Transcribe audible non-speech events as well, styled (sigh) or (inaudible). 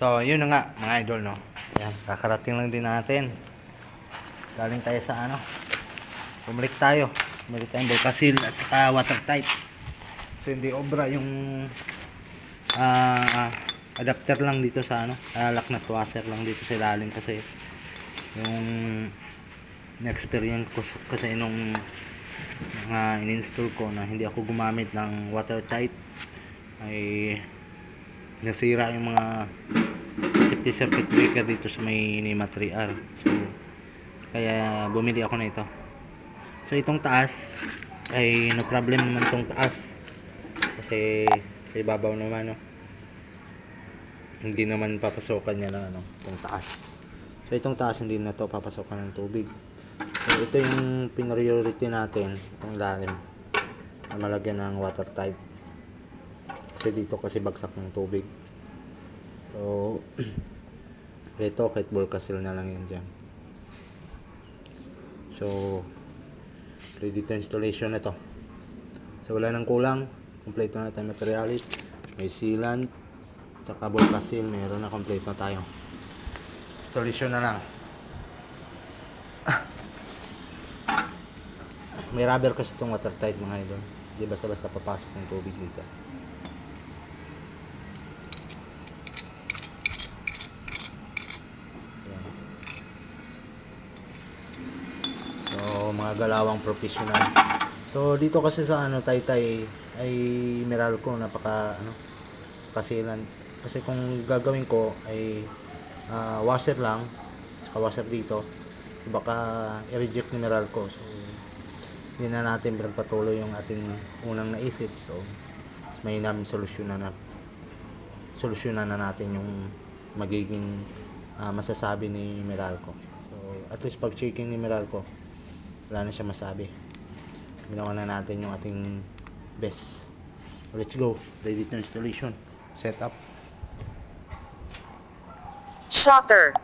So, yun na nga, mga idol, no? Yan, kakarating lang din natin. Galing tayo sa ano. Bumalik tayo. Bumalik tayong Volcasil at saka watertight. So, hindi obra yung ah adapter lang dito sa ano. Uh, lock washer lang dito sa ilalim kasi yung na-experience ko kasi nung mga in-install ko na hindi ako gumamit ng watertight ay nasira yung mga safety circuit breaker dito sa may Nima 3R so kaya bumili ako na ito so itong taas ay no problem naman tong taas. Kasi sa ibabaw naman no? Hindi naman papasokan niya ng ano itong taas. So itong taas hindi na to papasokan ng tubig. So ito yung priority natin itong lalim na malagyan ng watertight kasi dito kasi bagsak ng tubig. So (clears throat) ito kahit Volcasil na lang yan dyan. So ready to installation na to. So wala nang kulang. Kompleto na tayo materialis. May sealant. Saka Volcasil meron na kompleto na tayo. Installation na lang. May rubber kasi itong watertight mga idol. Hindi basta basta papasok ng tubig dito Yan. So, mga galawang professional. So, dito kasi sa ano, Taytay ay Meralco napaka ano, kasilan. Kasi kung gagawin ko ay ah, washer lang, saka washer dito, baka i-reject ni Meralco. So, hindi na natin pinagpatuloy yung ating unang naisip. So, may namin solusyonan na solusyonan na natin yung magiging ah, masasabi ni Meralco. So, at least pag checking ni Meralco, wala na siya masabi. Ginawa na natin yung ating best. Let's go. Ready to installation. Setup. Shocker.